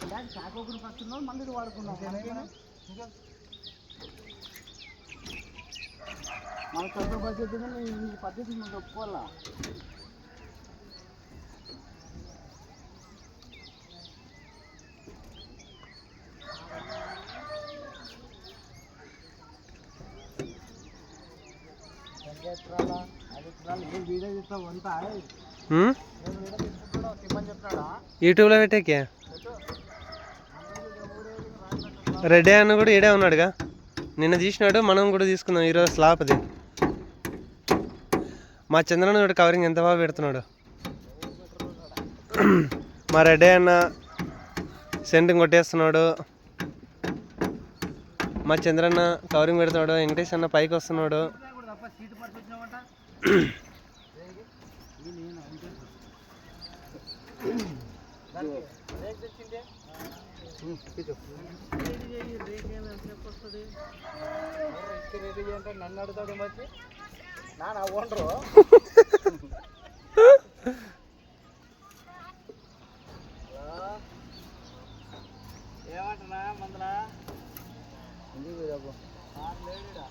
ఒక ల్యాక్ చాకోకుని పట్టున్నాం మళ్ళీ వాడుకున్నాం? మన సొంత పద్ధతి ఈ పద్ధతి మనం ఒప్పుకోవాలా ఎకరాల ఐదు రెడ్డి అన్న కూడా ఈడే ఉన్నాడుగా. నిన్న తీసినాడు మనం కూడా తీసుకుందాం. ఈరోజు స్లాప్ది మా చంద్రన్న కూడా కవరింగ్ ఎంత బాగా పెడుతున్నాడు. మా రెడ్డి అన్న సెంటింగ్ కొట్టేస్తున్నాడు. మా చంద్రన్న కవరింగ్ పెడుతున్నాడు. వెంకటేష్ అన్న పైకి వస్తున్నాడు. నన్ను అడుగుతాడు వచ్చి నా ఓనరు ఏమంటున్నా మందలా లేడుడా